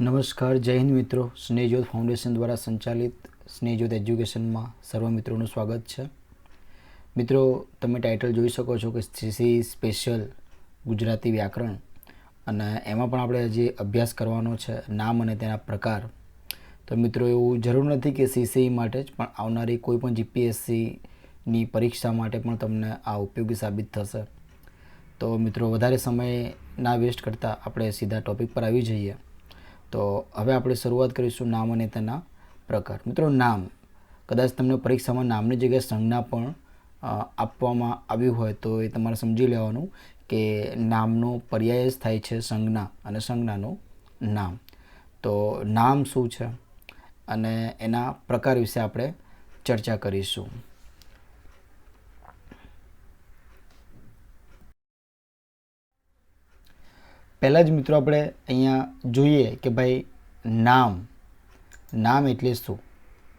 નમસ્કાર, જય હિન્દ મિત્રો. સ્નેહજ્યોત ફાઉન્ડેશન દ્વારા સંચાલિત સ્નેહજ્યોત એજ્યુકેશનમાં સર્વ મિત્રોનું સ્વાગત છે. મિત્રો, તમે ટાઇટલ જોઈ શકો છો કે સીસી સ્પેશિયલ ગુજરાતી વ્યાકરણ અને એમાં પણ આપણે જે અભ્યાસ કરવાનો છે, નામ અને તેના પ્રકાર. તો મિત્રો, એવું જરૂર નથી કે સીસી માટે જ, પણ આવનારી કોઈ પણ જીપીએસસીની પરીક્ષા માટે પણ તમને આ ઉપયોગી સાબિત થશે. તો મિત્રો, વધારે સમય ના વેસ્ટ કરતાં આપણે સીધા ટોપિક પર આવી જઈએ. તો હવે આપણે શરૂઆત કરીશું નામ અને તેના પ્રકાર. મિત્રો, નામ. કદાચ તમને પરીક્ષામાં નામની જગ્યાએ સંજ્ઞા પણ આપવામાં આવ્યું હોય તો એ તમારે સમજી લેવાનું કે નામનો પર્યાય જ થાય છે સંજ્ઞા અને સંજ્ઞાનું નામ. તો નામ શું છે? અને એના પ્રકાર વિશે આપણે ચર્ચા કરીશું. પહેલાં જ મિત્રો આપણે અહીંયા જોઈએ કે ભાઈ નામ નામ એટલે શું?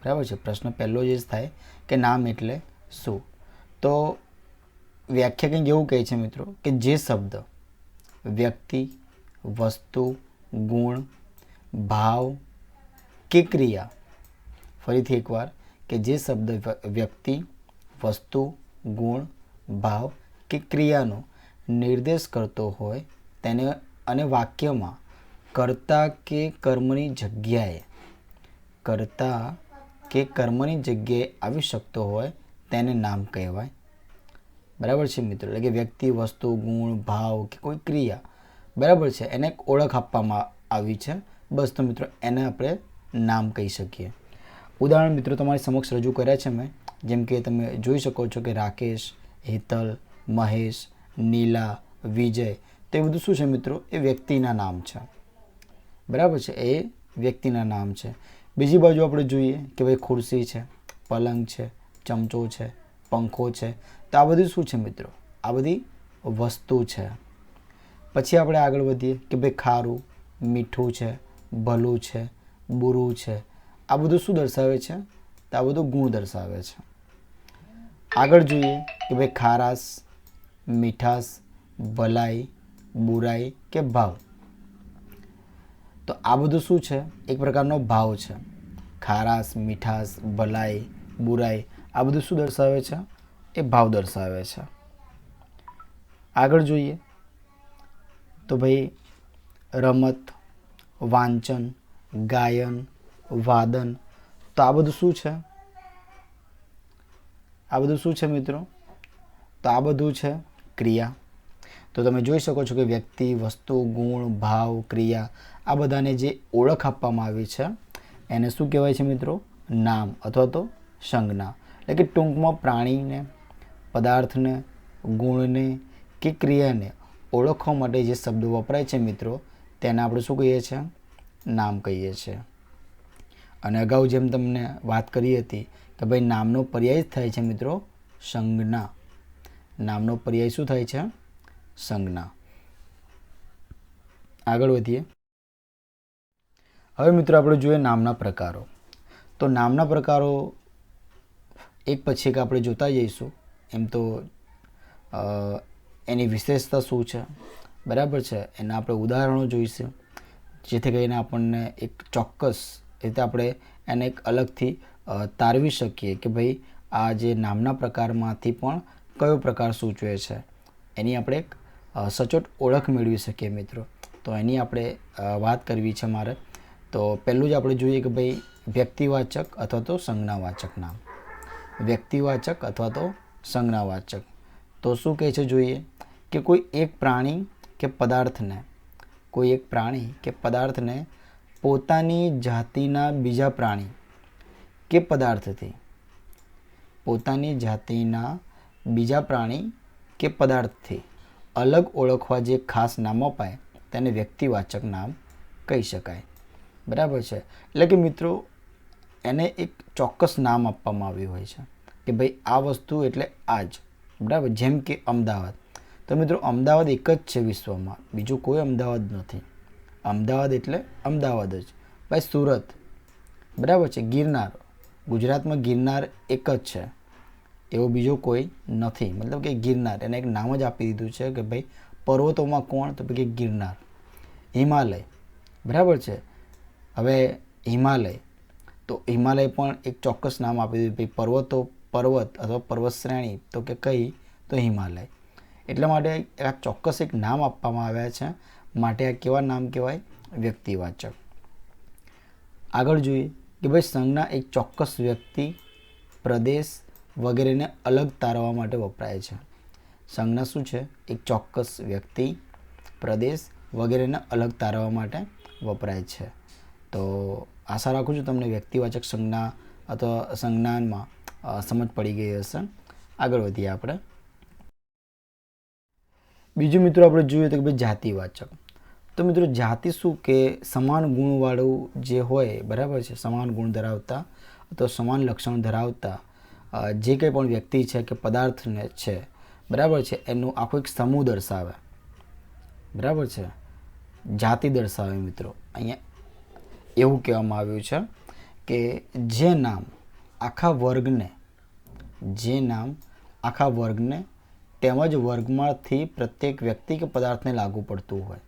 બરાબર છે? પ્રશ્ન પહેલો જ થાય કે નામ એટલે શું? તો વ્યાખ્યા કંઈક એવું કહે છે મિત્રો કે જે શબ્દ, વ્યક્તિ, વસ્તુ, ગુણ, ભાવ, કે ક્રિયા, ફરીથી એકવાર કે જે શબ્દ વ્યક્તિ, વસ્તુ, ગુણ, ભાવ કે ક્રિયાનો નિર્દેશ કરતો હોય તેને અને વાક્યમાં કર્તા કે કર્મની જગ્યાએ કર્તા કે કર્મની જગ્યાએ આવી શકતો હોય તેને નામ કહેવાય. બરાબર છે મિત્રો? એટલે કે વ્યક્તિ, વસ્તુ, ગુણ, ભાવ કે કોઈ ક્રિયા. બરાબર છે? એને એક ઓળખ આપવામાં આવી છે. બસ તો મિત્રો એને આપણે નામ કહી શકીએ. ઉદાહરણ મિત્રો તમારી સમક્ષ રજૂ કર્યા છે મેં. જેમ કે તમે જોઈ શકો છો કે રાકેશ, હેતલ, મહેશ, નીલા, વિજય તે બધું શું છે મિત્રો? એ વ્યક્તિના નામ છે. બરાબર છે? એ વ્યક્તિના નામ છે. બીજી બાજુ આપણે જોઈએ કે ભાઈ ખુરશી છે, પલંગ છે, ચમચો છે, પંખો છે. તો આ બધું શું છે મિત્રો? આ બધી વસ્તુ છે. પછી આપણે આગળ વધીએ કે ભાઈ ખારું, મીઠું છે, ભલું છે, બુરું છે. આ બધું શું દર્શાવે છે? તો આ બધું ગુણ દર્શાવે છે. આગળ જોઈએ કે ભાઈ ખારાશ, મીઠાશ, ભલાઈ બુરાઈ કે ભાવ? તો આ બધું શું છે? એક પ્રકારનો ભાવ છે. ખારાશ, મીઠાશ, ભલાઈ, બુરાઈ, આ બધું શું દર્શાવે છે? એ ભાવ દર્શાવે છે. આગળ જોઈએ. તો ભાઈ, રમત, વાંચન, ગાયન, વાદન, તો આ બધું શું છે? આ બધું શું છે મિત્રો? તો આ બધું છે ક્રિયા. તો તમે જોઈ શકો છો કે વ્યક્તિ, વસ્તુ, ગુણ, ભાવ, ક્રિયા આ બધાને જે ઓળખ આપવામાં આવી છે, એને શું કહેવાય છે મિત્રો? નામ અથવા તો સંજ્ઞા. એટલે કે ટૂંકમાં પ્રાણીને, પદાર્થને, ગુણને કે ક્રિયાને ઓળખવા માટે જે શબ્દો વપરાય છે મિત્રો, તેને આપણે શું કહીએ છીએ? નામ કહીએ છીએ. અને અગાઉ જેમ તમને વાત કરી હતી કે ભાઈ નામનો પર્યાય જ થાય છે મિત્રો સંજ્ઞા. નામનો પર્યાય શું થાય છે? સંજ્ઞા. આગળ વધીએ. હવે મિત્રો આપણે જોઈએ નામના પ્રકારો. તો નામના પ્રકારો એક પછી એક આપણે જોતા જઈશું. એમ તો એની વિશેષતા શું છે? બરાબર છે? એના આપણે ઉદાહરણો જોઈશું. જેથી કરીને આપણને એક ચોક્કસ રીતે આપણે એને એક અલગથી તારવી શકીએ કે ભાઈ આ જે નામના પ્રકારમાંથી પણ કયો પ્રકાર સૂચવે છે. એની આપણે એક સચોટ ઓળખ મેળવી શકીએ મિત્રો. તો એની આપણે વાત કરવી છે મારે. તો પહેલું જ આપણે જોઈએ કે ભાઈ વ્યક્તિવાચક અથવા તો સંજ્ઞાવાચક નામ. વ્યક્તિવાચક અથવા તો સંજ્ઞાવાચક. તો શું કહે છે જોઈએ? કે કોઈ એક પ્રાણી કે પદાર્થને, કોઈ એક પ્રાણી કે પદાર્થને પોતાની જાતિના બીજા પ્રાણી કે પદાર્થથી, પોતાની જાતિના બીજા પ્રાણી કે પદાર્થથી અલગ ઓળખવા જે ખાસ નામ અપાય, તેને વ્યક્તિવાચક નામ કહી શકાય. બરાબર છે? એટલે કે મિત્રો, એને એક ચોક્કસ નામ આપવામાં આવ્યું હોય છે કે ભાઈ આ વસ્તુ એટલે આ જ બરાબર? જેમ કે અમદાવાદ. તો મિત્રો, અમદાવાદ એક જ છે વિશ્વમાં. બીજું કોઈ અમદાવાદ નથી. અમદાવાદ એટલે અમદાવાદ જ. ભાઈ, સુરત. બરાબર છે? ગિરનાર. ગુજરાતમાં ગિરનાર એક જ છે. એવો બીજો કોઈ નથી. મતલબ કે ગિરનાર. એને એક નામ જ આપી દીધું છે કે ભાઈ, પર્વતોમાં કોણ? તો કે ગિરનાર. હિમાલય. બરાબર છે? હવે હિમાલય. તો હિમાલય પણ એક ચોક્કસ નામ આપી દીધું. ભાઈ, પર્વતો પર્વત અથવા પર્વત શ્રેણી તો કે કઈ? તો હિમાલય. એટલા માટે આ ચોક્કસ એક નામ આપવામાં આવ્યા છે. માટે આ કેવા નામ કહેવાય? વ્યક્તિવાચક. આગળ જોઈએ કે ભાઈ સંજ્ઞા એક ચોક્કસ વ્યક્તિ, પ્રદેશ વગેરેને અલગ તારવા માટે વપરાય છે. સંજ્ઞા શું છે? એક ચોક્કસ વ્યક્તિ, પ્રદેશ વગેરેને અલગ તારવા માટે વપરાય છે. તો આશા રાખું છું તમને વ્યક્તિવાચક સંજ્ઞા અથવા સંજ્ઞાનમાં સમજ પડી ગઈ હશે. આગળ વધીએ આપણે. બીજું મિત્રો આપણે જોઈએ તો કે ભાઈ જાતિવાચક. તો મિત્રો જાતિ શું? કે સમાન ગુણવાળું જે હોય, બરાબર છે? સમાન ગુણ ધરાવતા અથવા સમાન લક્ષણ ધરાવતા જે કંઈ પણ વ્યક્તિ છે કે પદાર્થને છે, બરાબર છે, એનું આખો એક સમૂહ દર્શાવે. બરાબર છે? જાતિ દર્શાવે મિત્રો. અહીંયા એવું કહેવામાં આવ્યું છે કે જે નામ આખા વર્ગને, જે નામ આખા વર્ગને તેમજ વર્ગમાંથી પ્રત્યેક વ્યક્તિ કે પદાર્થને લાગુ પડતું હોય.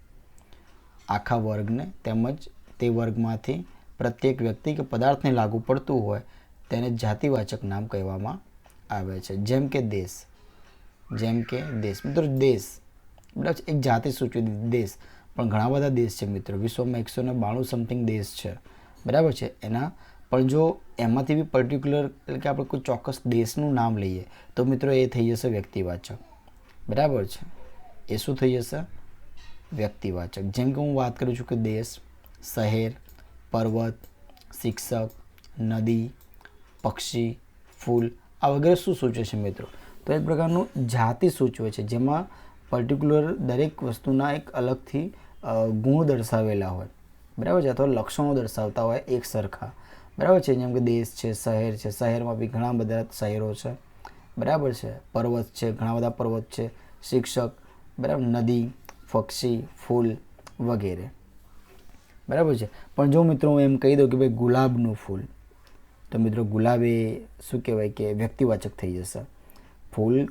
આખા વર્ગને તેમજ તે વર્ગમાંથી પ્રત્યેક વ્યક્તિ કે પદાર્થને લાગુ પડતું હોય તેને જાતિવાચક નામ કહેવામાં આવે છે. જેમ કે દેશ. જેમ કે દેશ. મિત્રો, દેશ. બરાબર એક જાતિ દીધી દેશ. પણ ઘણા બધા દેશ છે મિત્રો. વિશ્વમાં એકસો ને બાણું સમથિંગ દેશ છે. બરાબર છે? એના પણ જો એમાંથી બી પર્ટિક્યુલર એટલે કે આપણે કોઈ ચોક્કસ દેશનું નામ લઈએ, તો મિત્રો એ થઈ જશે વ્યક્તિવાચક. બરાબર છે? એ શું થઈ જશે? વ્યક્તિવાચક. જેમ કે હું વાત કરું છું કે દેશ, શહેર, પર્વત, શિક્ષક, નદી પક્ષી, ફૂલ, આ વગેરે શું સૂચવે છે મિત્રો? તો એક પ્રકારનું જાતિ સૂચવે છે, જેમાં પર્ટિક્યુલર દરેક વસ્તુના એક અલગથી ગુણ દર્શાવેલા હોય. બરાબર છે? અથવા લક્ષણો દર્શાવતા હોય એક સરખા બરાબર છે? જેમ કે દેશ છે, શહેર છે, શહેરમાં બી ઘણા બધા શહેરો છે. બરાબર છે? પર્વત છે, ઘણા બધા પર્વત છે. શિક્ષક, બરાબર? નદી, પક્ષી, ફૂલ વગેરે. બરાબર છે? પણ જો મિત્રો હું એમ કહી દઉં કે ભાઈ ગુલાબનું ફૂલ તો મિત્રો ગુલાબ એ શું કહેવાય કે વ્યક્તિવાચક થઈ જશે. ફૂલ,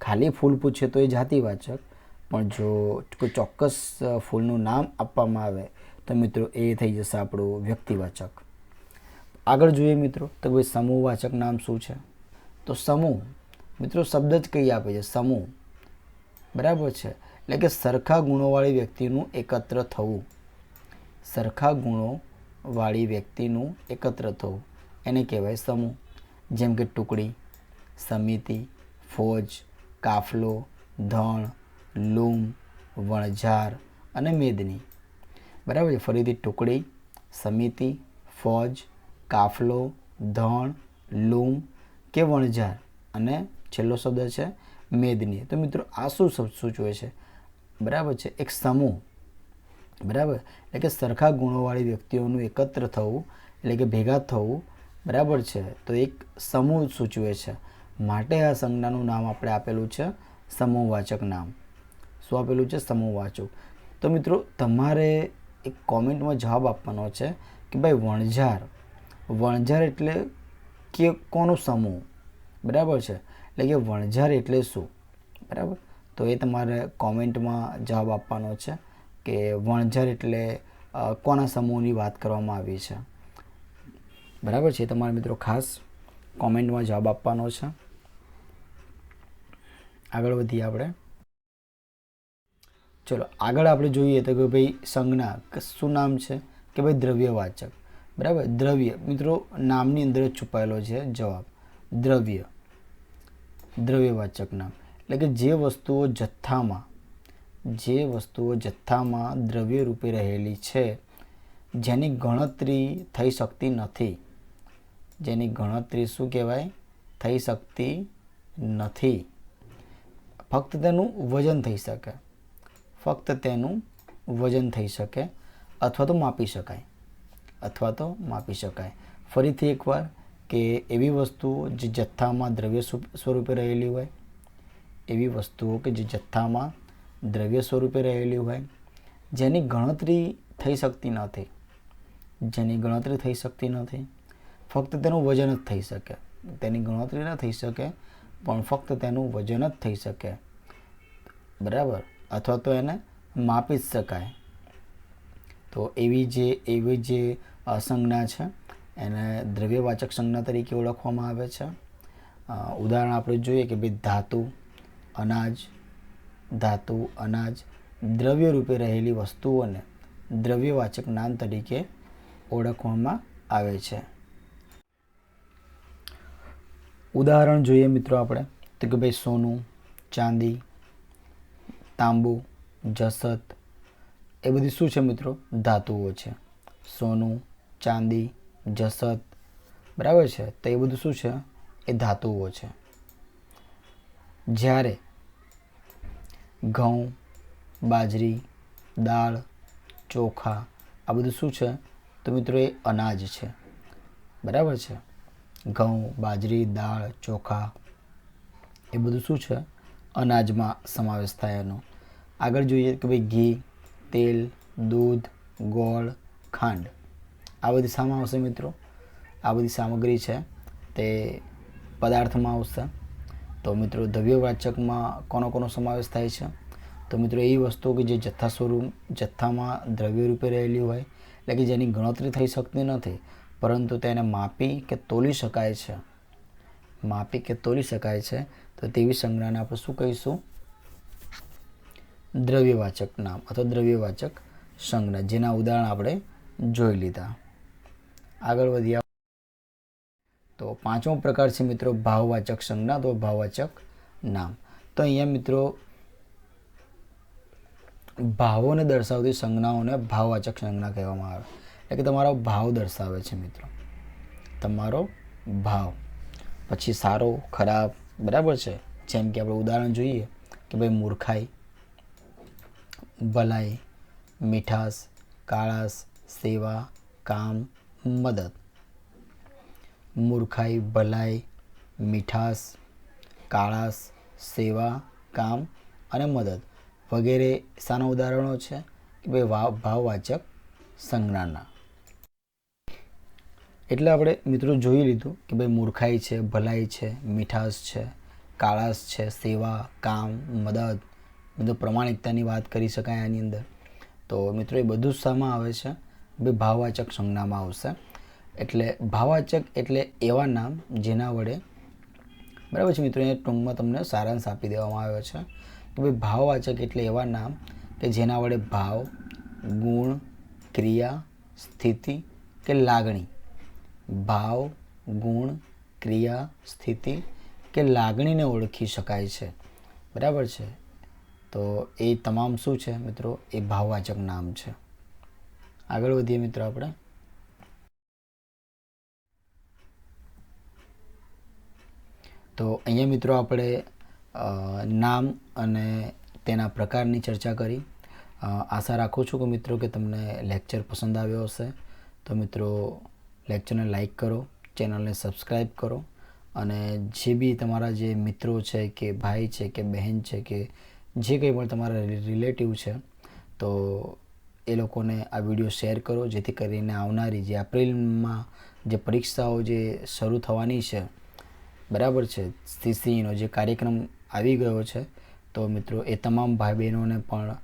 ખાલી ફૂલ પૂછે તો એ જાતિવાચક, પણ જો કોઈ ચોક્કસ ફૂલનું નામ આપવામાં આવે, તો મિત્રો એ થઈ જશે આપણું વ્યક્તિવાચક. આગળ જોઈએ મિત્રો, તો ભાઈ સમૂહવાચક નામ શું છે? તો સમૂહ, મિત્રો શબ્દ જ કઈ આપે છે? સમૂહ. બરાબર છે? એટલે કે સરખા ગુણોવાળી વ્યક્તિનું એકત્ર થવું. સરખા ગુણોવાળી વ્યક્તિનું એકત્ર થવું. એને કહેવાય સમૂહ. જેમ કે ટુકડી, સમિતિ, ફોજ, કાફલો, ધણ, લૂમ, વણઝાર અને મેદની. બરાબર છે? ફરીથી ટુકડી, સમિતિ, ફોજ, કાફલો, ધણ, લૂમ કે વણઝાર. અને છેલ્લો શબ્દ છે મેદની. તો મિત્રો, આ શું શબ્દ સૂચવે છે? બરાબર છે? એક સમૂહ. બરાબર? એટલે કે સરખા ગુણોવાળી વ્યક્તિઓનું એકત્ર થવું, એટલે કે ભેગા થવું બરાબર છે. તો એક સમૂહ સૂચવે છે. માટે આ સંજ્ઞાનું નામ આપણે આપેલું છે સમૂહવાચક નામ. શું આપેલું છે? સમૂહવાચક. તો મિત્રો, તમારે એક કોમેન્ટમાં જવાબ આપવાનો છે કે ભાઈ વણઝાર. વણઝાર એટલે કે કોનો સમૂહ? બરાબર છે. એટલે કે વણઝાર એટલે શું? બરાબર? તો એ તમારે કોમેન્ટમાં જવાબ આપવાનો છે કે વણઝાર એટલે કોના સમૂહની વાત કરવામાં આવી છે? બરાબર છે? તમારા મિત્રો ખાસ કોમેન્ટમાં જવાબ આપવાનો છે. આગળ વધીએ આપણે. ચલો, આગળ આપણે જોઈએ તો કે ભાઈ સંજ્ઞા શું નામ છે? કે ભાઈ દ્રવ્યવાચક. બરાબર? દ્રવ્ય, મિત્રો, નામની અંદર જ છુપાયેલો છે જવાબ. દ્રવ્ય. દ્રવ્યવાચક નામ. એટલે કે જે વસ્તુઓ જથ્થામાં, જે વસ્તુઓ જથ્થામાં દ્રવ્ય રૂપે રહેલી છે, જેની ગણતરી થઈ શકતી નથી જેની ગણતરી શું કહેવાય? થઈ શકતી નથી. ફક્ત તેનું વજન થઈ શકે. ફક્ત તેનું વજન થઈ શકે. અથવા તો માપી શકાય. અથવા તો માપી શકાય. ફરીથી એકવાર કે એવી વસ્તુઓ જે જથ્થામાં દ્રવ્ય સ્વરૂપે રહેલી હોય, એવી વસ્તુઓ કે જે જથ્થામાં દ્રવ્ય સ્વરૂપે રહેલી હોય, જેની ગણતરી થઈ શકતી નથી. જેની ગણતરી થઈ શકતી નથી. ફક્ત તેનું વજન જ થઈ શકે. તેની ગણતરી ન થઈ શકે, પણ ફક્ત તેનું વજન જ થઈ શકે. બરાબર? અથવા તો એને માપી જ શકાય. તો એવી જે એવી જે સંજ્ઞા છે, એને દ્રવ્યવાચક સંજ્ઞા તરીકે ઓળખવામાં આવે છે. ઉદાહરણ આપણે જોઈએ કે ભાઈ ધાતુ, અનાજ ધાતુ, અનાજ, દ્રવ્ય રૂપે રહેલી વસ્તુઓને દ્રવ્યવાચક નામ તરીકે ઓળખવામાં આવે છે. ઉદાહરણ જોઈએ મિત્રો આપણે, તો કે ભાઈ સોનું, ચાંદી, તાંબુ, જસત, એ બધી શું છે મિત્રો? ધાતુઓ છે. સોનું, ચાંદી, જસત, બરાબર છે? તો એ બધું શું છે? એ ધાતુઓ છે. જ્યારે ઘઉં, બાજરી, દાળ, ચોખા, આ બધું શું છે? તો મિત્રો એ અનાજ છે. બરાબર છે? ઘઉં, બાજરી, દાળ, ચોખા એ બધું શું છે? અનાજમાં સમાવેશ થાય એનો. આગળ જોઈએ કે ભાઈ ઘી, તેલ, દૂધ, ગોળ, ખાંડ. આ બધી શામાં આવશે મિત્રો? આ બધી સામગ્રી છે તે પદાર્થમાં આવશે. તો મિત્રો દ્રવ્યવાચકમાં કોનો કોનો સમાવેશ થાય છે? તો મિત્રો એવી વસ્તુઓ કે જે જથ્થા સ્વરૂપ, જથ્થામાં દ્રવ્ય રૂપે રહેલી હોય, એટલે કે જેની ગણતરી થઈ શકતી નથી પરંતુ તેને માપી કે તોલી શકાય છે? માપી કે તોલી શકાય છે? તો તેવી સંજ્ઞાને આપણે શું કહીશું? દ્રવ્યવાચક નામ અથવા દ્રવ્યવાચક સંજ્ઞા. જેના ઉદાહરણ આપણે જોઈ લીધા. આગળ વધ્યા તો પાંચમો પ્રકાર છે મિત્રો ભાવવાચક સંજ્ઞા અથવા ભાવવાચક નામ. તો અહીંયા મિત્રો ભાવોને દર્શાવતી સંજ્ઞાઓને ભાવવાચક સંજ્ઞા કહેવામાં આવે. એટલે કે તમારો ભાવ દર્શાવે છે મિત્રો. તમારો ભાવ. પછી સારો, ખરાબ, બરાબર છે? જેમ કે આપણે ઉદાહરણ જોઈએ કે ભાઈ મૂર્ખાઈ, ભલાઈ, મીઠાશ, કાળાશ, સેવા, કામ, મદદ. મૂર્ખાઈ, ભલાઈ, મીઠાશ, કાળાશ, સેવા, કામ અને મદદ વગેરે શાના ઉદાહરણો છે કે ભાઈ ભાવ ભાવવાચક સંજ્ઞાના. એટલે આપણે મિત્રો જોઈ લીધું કે ભાઈ મૂર્ખાઈ છે, ભલાઈ છે, મીઠાશ છે, કાળાશ છે, સેવા, કામ, મદદ, બધું પ્રમાણિકતાની વાત કરી શકાય આની અંદર. તો મિત્રો એ બધું જ શામાં આવે છે. ભાઈ ભાવવાચક સંજ્ઞામાં આવશે. એટલે ભાવવાચક એટલે એવા નામ જેના વડે બરાબર છે મિત્રો, એ ટૂંકમાં તમને સારાંશ આપી દેવામાં આવ્યો છે કે ભાઈ ભાવવાચક એટલે એવા નામ કે જેના વડે ભાવ, ગુણ, ક્રિયા, સ્થિતિ કે લાગણી ભાવ, ગુણ, ક્રિયા, સ્થિતિ કે લાગણીને ઓળખી શકાય છે. બરાબર છે? તો એ તમામ શું છે મિત્રો? એ ભાવવાચક નામ છે. આગળ વધીએ મિત્રો આપણે. તો અહીંયા મિત્રો આપણે નામ અને તેના પ્રકારની ચર્ચા કરી. આશા રાખું છું કે મિત્રો કે તમને લેક્ચર પસંદ આવ્યો હશે. તો મિત્રો લેક્ચરને લાઇક કરો, ચેનલને સબસ્ક્રાઈબ કરો અને જે બી તમારા જે મિત્રો છે કે ભાઈ છે કે બહેન છે કે જે કંઈ પણ તમારા રિલેટિવ છે, તો એ લોકોને આ વીડિયો શેર કરો જેથી કરીને આવનારી જે એપ્રિલમાં જે પરીક્ષાઓ જે શરૂ થવાની છે, બરાબર છે સ્થિતિનો જે કાર્યક્રમ આવી ગયો છે, તો મિત્રો એ તમામ ભાઈ બહેનોને પણ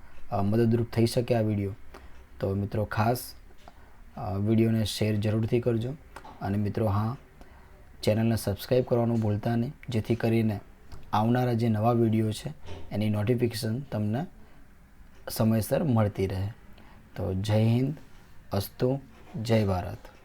મદદરૂપ થઈ શકે આ વીડિયો. તો મિત્રો ખાસ વિડીયોને શેર જરૂરથી કરજો. અને મિત્રો, હા, ચેનલને સબસ્ક્રાઈબ કરવાનું ભૂલતા નહીં, જેથી કરીને આવનારા જે નવા વીડિયો છે, એની નોટિફિકેશન તમને સમયસર મળતી રહે. તો જય હિન્દ, અસ્તુ, જય ભારત.